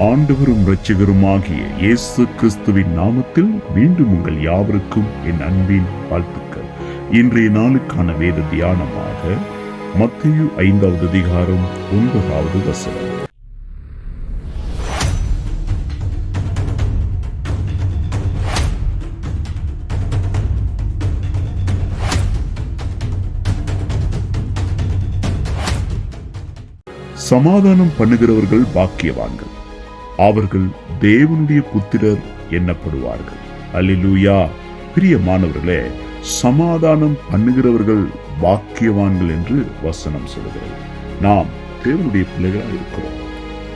ஆண்டவரும் இரட்சகருமாகிய இயேசு கிறிஸ்துவின் நாமத்தில் மீண்டும் உங்கள் யாவருக்கும் என் அன்பின் வாழ்த்துக்கள். இன்றைய நாளுக்கான வேத தியானமாக மத்திய ஐந்தாவது அதிகாரம் ஒன்பதாவது வசனம். சமாதானம் பண்ணுகிறவர்கள் பாக்கியவான்கள். அவர்கள் தேவனுடைய புத்திரர் எண்ணப்படுவார்கள் அல்லூயா பிரியமானவர்களே சமாதானம் பண்ணுகிறவர்கள் பாக்கியவான்கள் என்று வசனம் சொல்கிறது. நாம் தேவனுடைய பிள்ளைகளாக இருக்கிறோம்.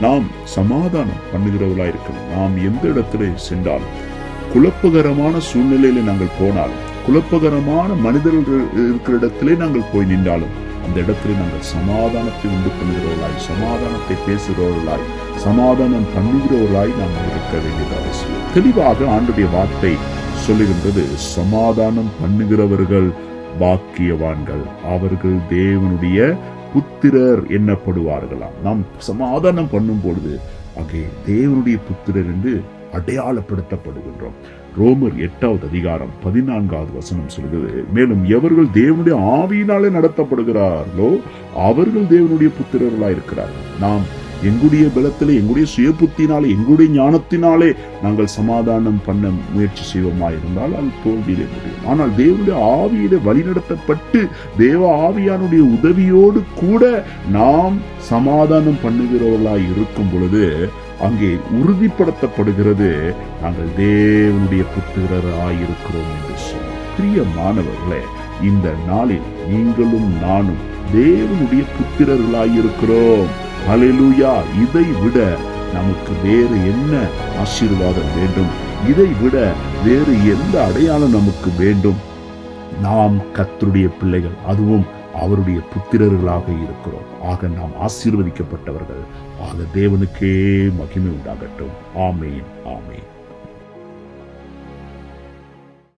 நாம் சமாதானம் பண்ணுகிறவர்களாக இருக்கிறோம். நாம் எந்த இடத்துல சென்றாலும் குழப்பகரமான சூழ்நிலையில நாங்கள் போனாலும் குழப்பகரமான மனிதர்கள் இருக்கிற இடத்திலே நாங்கள் போய் நின்றாலும் அந்த இடத்துல நாங்கள் சமாதானத்தை உண்டு பண்ணுகிறவர்களாய் சமாதானத்தை பேசுகிறவர்களாய் சமாதானம் பண்ணுகிறவர்களாய் நாங்கள் இருக்க வேண்டியது அவசியம். தெளிவாக ஆண்டுடைய வார்த்தை சொல்லுகின்றது சமாதானம் பண்ணுகிறவர்கள் பாக்கியவான்கள். அவர்கள் தேவனுடைய புத்திரர் என்னப்படுவார்களாம். நாம் சமாதானம் பண்ணும் பொழுது அங்கே தேவனுடைய புத்திரர் என்று அடையாளப்படுத்தப்படுகின்றோம். ரோமர் எட்டாவது அதிகாரம் பதினான்காவது வசனம் சொல்கிறது மேலும் எவர்கள் தேவனுடைய ஆவியினாலே நடத்தப்படுகிறார்களோ அவர்கள் தேவனுடைய புத்திரர்களாக இருக்கிறார்கள். நாம் எங்களுடைய பலத்திலே எங்களுடைய சுய புத்தினாலே எங்களுடைய ஞானத்தினாலே நாங்கள் சமாதானம் பண்ண முயற்சி செய்வோமா இருந்தால் அது தோல்வியிலே முடியும். ஆனால் தேவனுடைய ஆவியிலே வழிநடத்தப்பட்டு தேவ ஆவியானுடைய உதவியோடு கூட நாம் சமாதானம் பண்ணுகிறவர்களாய் இருக்கும் பொழுது அங்கே உறுதிப்படுத்தப்படுகிறது. நாங்கள் தேவனுடைய புத்திரராயிருக்கிறோம் என்று சொன்னோம் பிரிய மாணவர்களே இந்த நாளில் நீங்களும் நானும் தேவனுடைய புத்திரர்களாயிருக்கிறோம். அலிலுயா இதை விட நமக்கு வேறு என்ன ஆசீர்வாதம் வேண்டும்? இதை விட வேறு எந்த அடையாளம் நமக்கு வேண்டும்? நாம் கத்தருடைய பிள்ளைகள் அதுவும் அவருடைய புத்திரர்களாக இருக்கிறோம். ஆக நாம் ஆசீர்வதிக்கப்பட்டவர்கள். ஆக தேவனுக்கே மகிமை உண்டாகட்டும். ஆமேன் ஆமேன்.